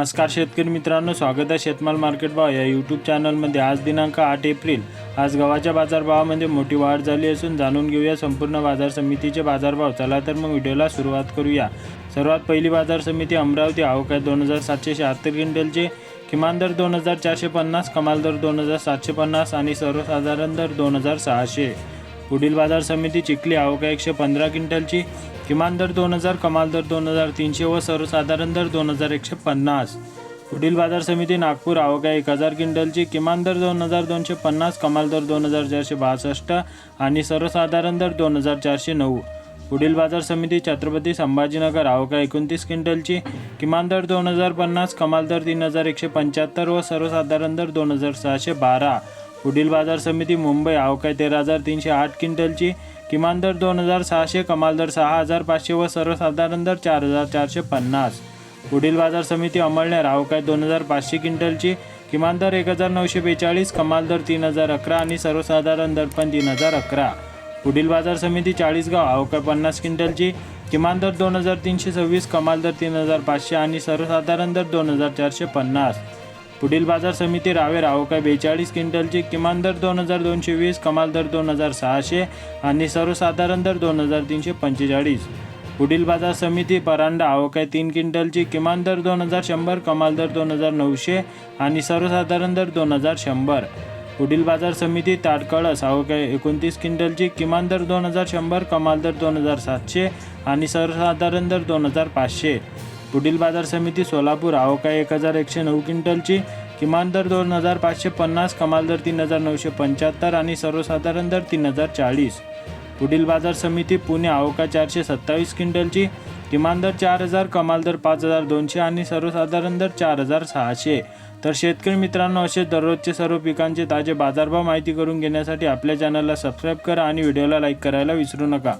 नमस्कार शेतकरी मित्रांनो स्वागत आहे शेतमाल मार्केट भाव या यूट्यूब चॅनलमध्ये आज दिनांक आठ एप्रिल. आज गव्हाच्या बाजारभावामध्ये मोठी वाढ झाली असून जाणून घेऊया संपूर्ण बाजार समितीचे बाजारभाव. चला तर मग व्हिडिओला सुरुवात करूया. सर्वात पहिली बाजार समिती अमरावती. आवक आहे दोन हजार सातशे शहात्तर क्विंटलचे. किमान दर दोन हजार चारशे पन्नास कमाल दर दोन हजार सातशे पन्नास आणि सर्वसाधारण दर दोन हजार सहाशे. पुढील बाजार समिती चिखली आवक एकशे पंधरा क्विंटलची किमान दर दोन हजार कमाल दर दोन हजार तीनशे व सर्वसाधारण दर दोन हजार एकशे पन्नास. पुढील बाजार समिती नागपूर आवका एक हजार क्विंटलची किमान दर दोन हजार दोनशे पन्नास कमाल दर दोन हजार चारशे बासष्ट आणि सर्वसाधारण दर दोन हजार चारशे नऊ. पुढील बाजार समिती छत्रपती संभाजीनगर आवका एकोणतीस क्विंटलची किमान दर दोन हजार पन्नास कमाल दर तीन हजार एकशे पंच्याहत्तर व सर्वसाधारण दर दोन हजार सहाशे बारा. पुढील बाजार समिती मुंबई अवकाय तेरा हजार तीनशे आठ क्विंटलची. किमान दर दोन हजार सहाशे कमाल दर सहा हजार पाचशे व सर्वसाधारण दर चार हजार चारशे पन्नास. पुढील बाजार समिती अमळनेर अवकाय दोन हजार पाचशे क्विंटलची. किमान दर एक हजार नऊशे बेचाळीस कमाल दर तीन हजार अकरा आणि सर्वसाधारण दर पण तीन हजार अकरा. पुढील बाजार समिती चाळीसगाव अवकाय पन्नास क्विंटलची. किमान दर दोन हजार तीनशे सव्वीस कमाल दर तीन हजार पाचशे आणि सर्वसाधारण दर दोन हजार चारशे पन्नास. पुढील बाजार समिती रावे अवकाय बेचाळीस क्विंटलची किमान दर दोन हजार दोनशे वीस कमाल दर दोन हजार सहाशे आणि सर्वसाधारण दर दोन हजार तीनशे पंचेचाळीस. पुढील बाजार समिती परांडा अवकाय तीन क्विंटलची किमान दर दोन हजार शंभर कमाल दर दोन हजार नऊशे आणि सर्वसाधारण दर दोन हजार शंभर. पुढील बाजार समिती ताटकळस अवकाय एकोणतीस क्विंटलची किमान दर दोन हजार शंभर कमाल दर दोन हजार सातशे आणि सर्वसाधारण दर दोन हजार पाचशे. पुढील बाजार समिती सोलापूर अवकाय एक हजार एकशे नऊ क्विंटलची. किमान दर दोन हजार पाचशे पन्नास कमाल दर तीन हजार नऊशे पंच्याहत्तर आणि सर्वसाधारण दर तीन हजार चाळीस. पुढील बाजार समिती पुणे अवकाय चारशे सत्तावीस क्विंटलची. किमान दर चार हजार कमाल दर पाच हजार दोनशे आणि सर्वसाधारण दर चार हजार सहाशे. तर शेतकरी मित्रांनो असे दररोजचे सर्व पिकांचे ताजे बाजारभाव माहिती करून घेण्यासाठी आपल्या चॅनलला सबस्क्राईब करा आणि व्हिडिओला लाईक करायला विसरू नका.